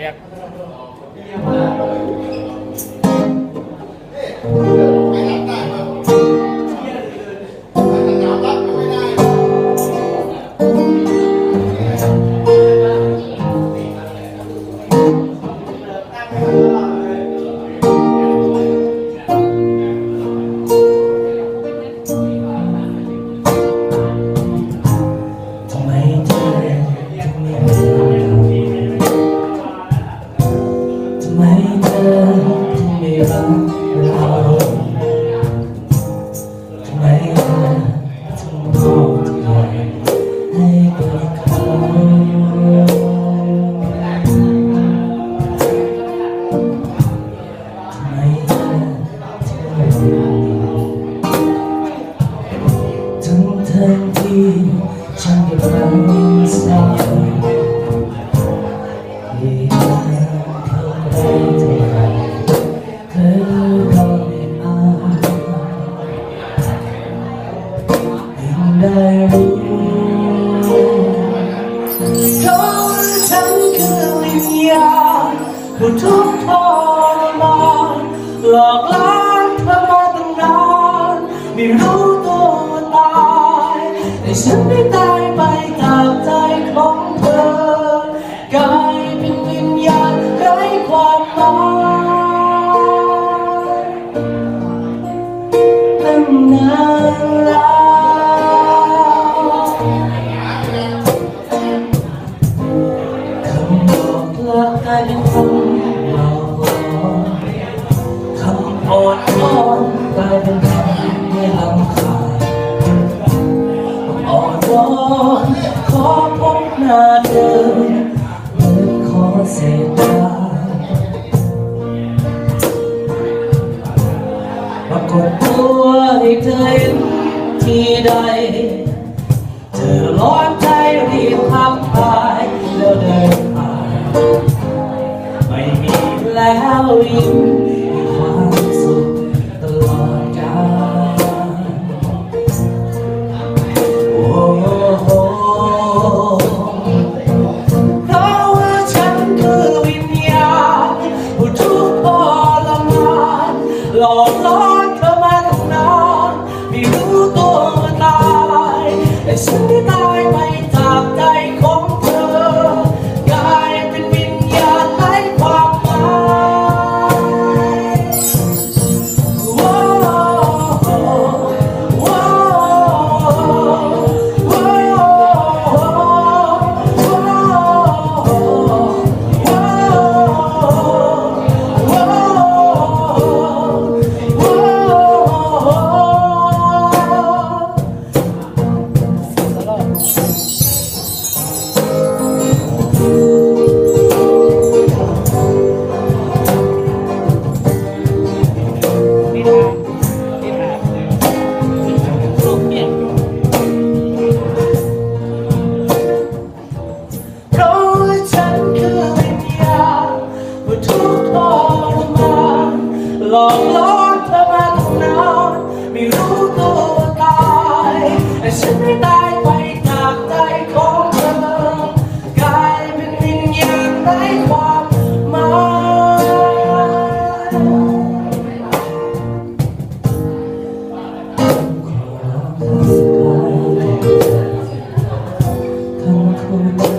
เรียก ทั้งทั้งที่ฉันกำลังเสียพยายามเข้าไปเท่าไหร่เธอก็ไม่มายิ่งได้รู้เพราะว่าฉันคือวิญญาณผู้ทุกข์ทรมานหลอกล้าง ไม่รู้ตัวว่าตายแต่ฉันได้ตายไปจากใจของเธอกลายเป็นวิญญาณไร้ความหมายตั้งนานแล้วคำบอกลากลายเป็นคำหลอกหลอนคำอ่อนอ้อน กดตัวให้เธอเห็นที่ใด เธอร้อนใจรีบพับพายแล้วเดินผ่านไม่มีแล้วยิ้ม หลอกล่อเธอมา หลอกล่อเธอมาตั้งนานไม่รู้ตัวว่าตายแต่ฉันได้ตายไปจากใจของเธอกลายเป็นวิญญาณไร้ความหมายทั้งคู่